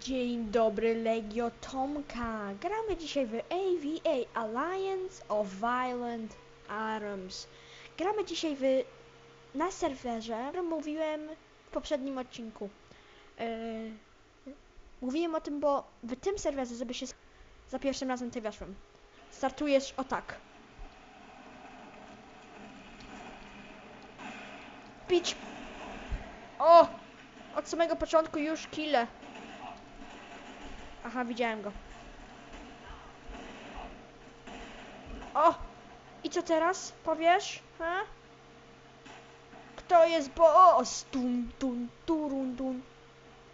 Dzień dobry Legio Tomka. Gramy dzisiaj w AVA Alliance of Violent Arms. Gramy dzisiaj w na serwerze, mówiłem w poprzednim odcinku. Yy, mówiłem o tym, bo w tym serwerze, żeby się za pierwszym razem tutaj weszłem. Startujesz o tak. Pić. O! Od samego początku już kille. Aha, widziałem go. O! I co teraz? Powiesz? Ha? Kto jest boss? Tun, tun, turun, tun.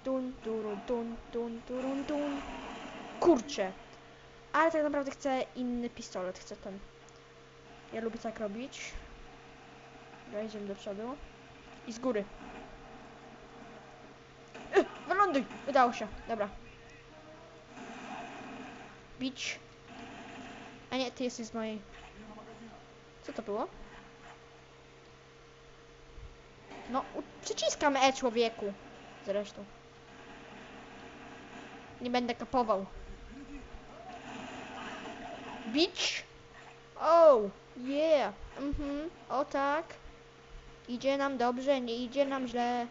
Tun, turun, tun, tun, turun, tun. Kurczę. Ale tak naprawdę chcę inny pistolet. Chcę ten. Ja lubię tak robić. Idziemy do przodu. I z góry. Y, Wyląduj! Udało się. Dobra. Bić. A nie, ty jesteś z mojej. Co to było? No, przyciskam E człowieku. Zresztą. Nie będę kapował. Bić. Oh, yeah. Mhm, o tak. Idzie nam dobrze, nie idzie nam źle.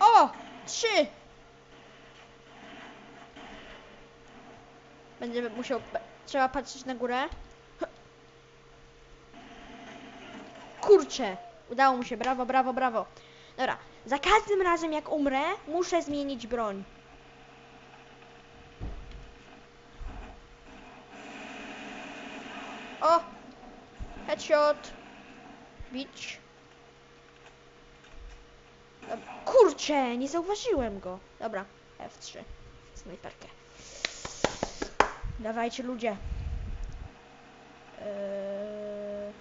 O! Trzy! Będę musiał... Trzeba patrzeć na górę. Kurczę! Udało mu się, brawo, brawo, brawo. Dobra, za każdym razem jak umrę, muszę zmienić broń. O! Headshot! Bić. Dobra. Kurczę, nie zauważyłem go. Dobra, F3. Snajperkę. Dawajcie ludzie. Eee...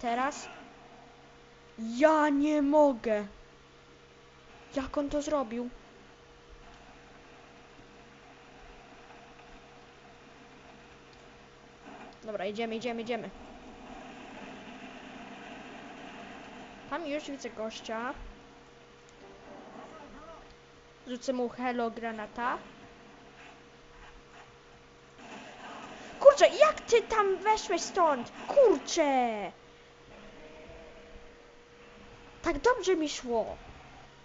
Teraz? Ja nie mogę. Jak on to zrobił? Dobra, idziemy, idziemy, idziemy. Tam już widzę gościa. Rzucę mu hello granata. Kurczę, jak ty tam weszłeś stąd? Kurczę! Tak dobrze mi szło.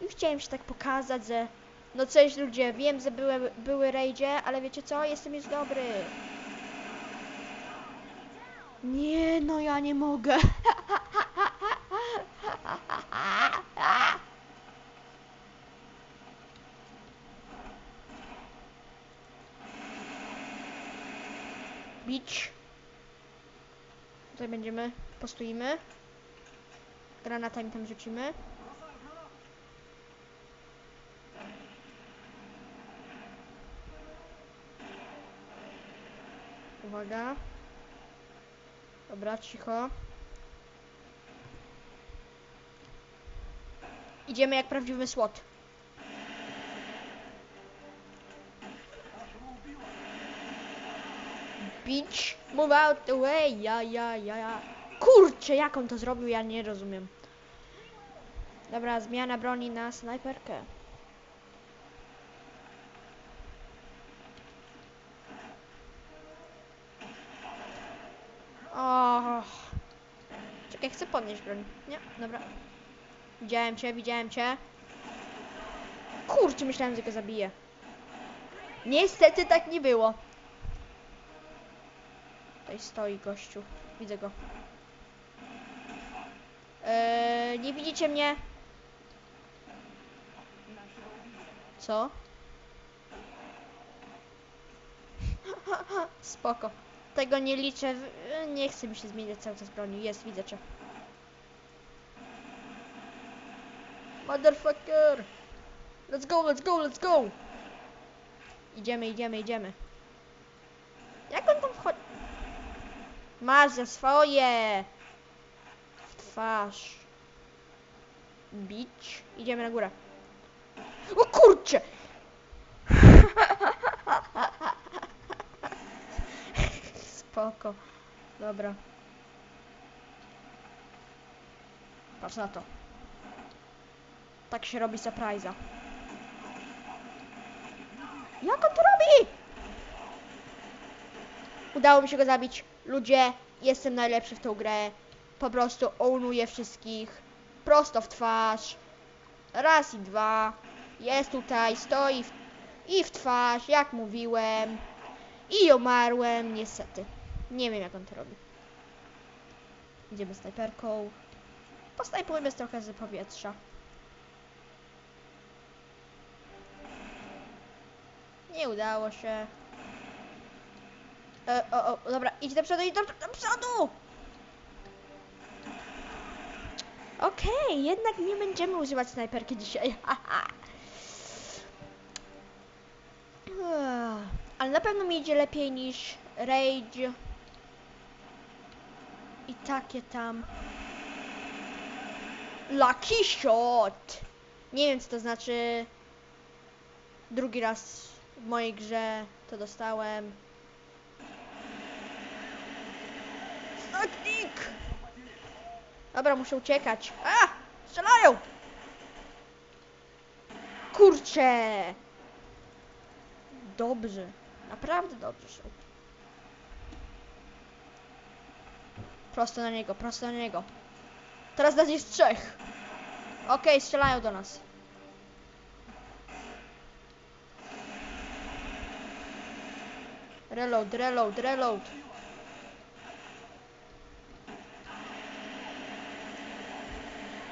I chciałem się tak pokazać, że... No cześć ludzie, wiem, że były, były rejdzie, ale wiecie co? Jestem już dobry. Nie, no ja nie mogę. Bić. Tutaj będziemy, postoimy. Granatami tam rzucimy. Uwaga. Dobra, cicho. Idziemy jak prawdziwy słot. Move out the way, ja, ja, ja, ja. Kurczę, jak on to zrobił, ja nie rozumiem. Dobra, zmiana broni na snajperkę. O. Czekaj, chcę podnieść broń. Nie, dobra. Widziałem cię, widziałem cię. Kurczę, myślałem, że go zabiję. Niestety tak nie było. Tutaj stoi gościu. Widzę go. Eee, nie widzicie mnie? Co? Spoko. Tego nie liczę. Nie chcę mi się zmieniać cały czas broni. Jest, widzę cię. Motherfucker! Let's go, let's go, let's go! Idziemy, idziemy, idziemy. Jak on tam? Masz za swoje! W twarz. Bić. Idziemy na górę. O kurcze! Spoko. Dobra. Patrz na to. Tak się robi surprise'a. Jak on to robi? Udało mi się go zabić. Ludzie, jestem najlepszy w tą grę. Po prostu ownuję wszystkich. Prosto w twarz. Raz i dwa. Jest tutaj, stoi w, i w twarz, jak mówiłem. I umarłem, niestety. Nie wiem jak on to robi. Idziemy snajperką. Posnajpujmy trochę z powietrza. Nie udało się. E, o, o, dobra, idź do przodu, idź do, do przodu! Okej, jednak nie będziemy używać snajperki dzisiaj. Ale na pewno mi idzie lepiej niż Rage. I takie tam. Lucky shot! Nie wiem co to znaczy. Drugi raz w mojej grze to dostałem. Zaknik! Dobra, muszę uciekać. A! Strzelają! Kurczę! Dobrze. Naprawdę dobrze są. Prosto na niego, prosto na niego. Teraz nas jest trzech. Okej, strzelają do nas. Reload, reload, reload.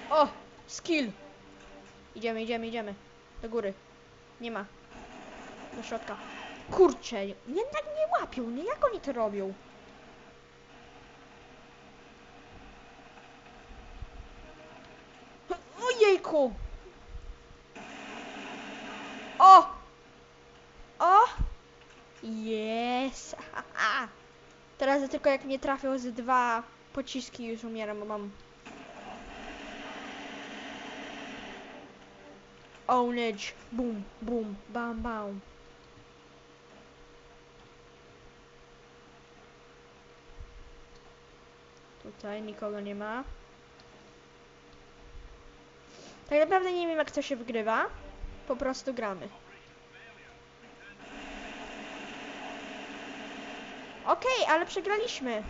O! Skill! Idziemy, idziemy, idziemy. Do góry. Nie ma. Do środka. Kurczę, jednak nie łapią, nie? Jak oni to robią? Ojejku! O! O! Jest! Teraz tylko jak mnie trafią z dwa pociski już umieram, bo mam... Ownage! Boom, boom, bam, bam. Tutaj nikogo nie ma. Tak naprawdę nie wiem jak to się wygrywa. Po prostu gramy. Okej, ale przegraliśmy.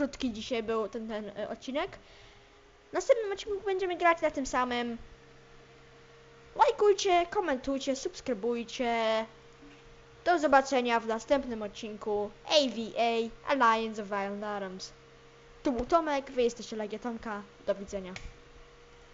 Krótki dzisiaj był ten, ten e, odcinek. W następnym odcinku będziemy grać na tym samym. Lajkujcie, komentujcie, subskrybujcie. Do zobaczenia w następnym odcinku AVA Alliance of Violent Arms. Tu był Tomek, wy jesteście Legiotonka. Do widzenia.